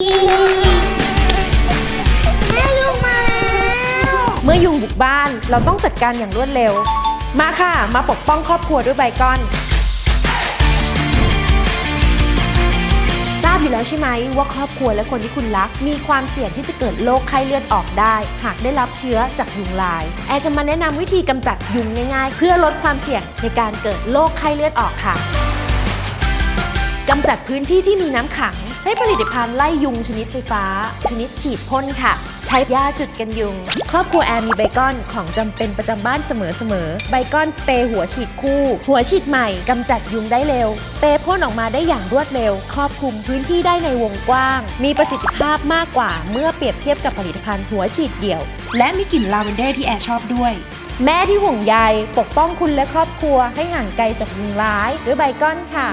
แม่ยุงมาแล้ว เมื่อยุงบุกบ้านเราต้องจัดการอย่างรวดเร็ว มาค่ะ มาปกป้องครอบครัวด้วยใบก้อน ทราบอยู่แล้วใช่ไหมว่าครอบครัวและคนที่คุณรัก มีความเสี่ยงที่จะเกิดโรคไข้เลือดออกได้ หากได้รับเชื้อจากยุงลาย แอร์จะมาแนะนำวิธีกำจัดยุงง่ายๆ เพื่อลดความเสี่ยงในการเกิดโรคไข้เลือดออกค่ะ กำจัดพื้นที่ที่มีน้ำขัง ใช้ผลิตภัณฑ์ไล่ยุงชนิดไฟฟ้า ชนิดฉีดพ่นค่ะ ใช้ยาจุดกันยุง ครอบครัวแอร์มีไบคอนของจำเป็นประจำบ้านเสมอๆไบคอนสเปรย์หัวฉีดคู่ หัวฉีดใหม่กำจัดยุงได้เร็ว สเปรย์พ่นออกมาได้อย่างรวดเร็ว ครอบคลุมพื้นที่ได้ในวงกว้าง มีประสิทธิภาพมากกว่าเมื่อเปรียบเทียบกับผลิตภัณฑ์หัวฉีดเดี่ยว และมีกลิ่นลาเวนเดอร์ที่แอร์ชอบด้วยแม่ที่ห่วงใยปกป้องคุณและครอบครัวให้ห่างไกลจากยุงร้ายด้วยไบคอนค่ะ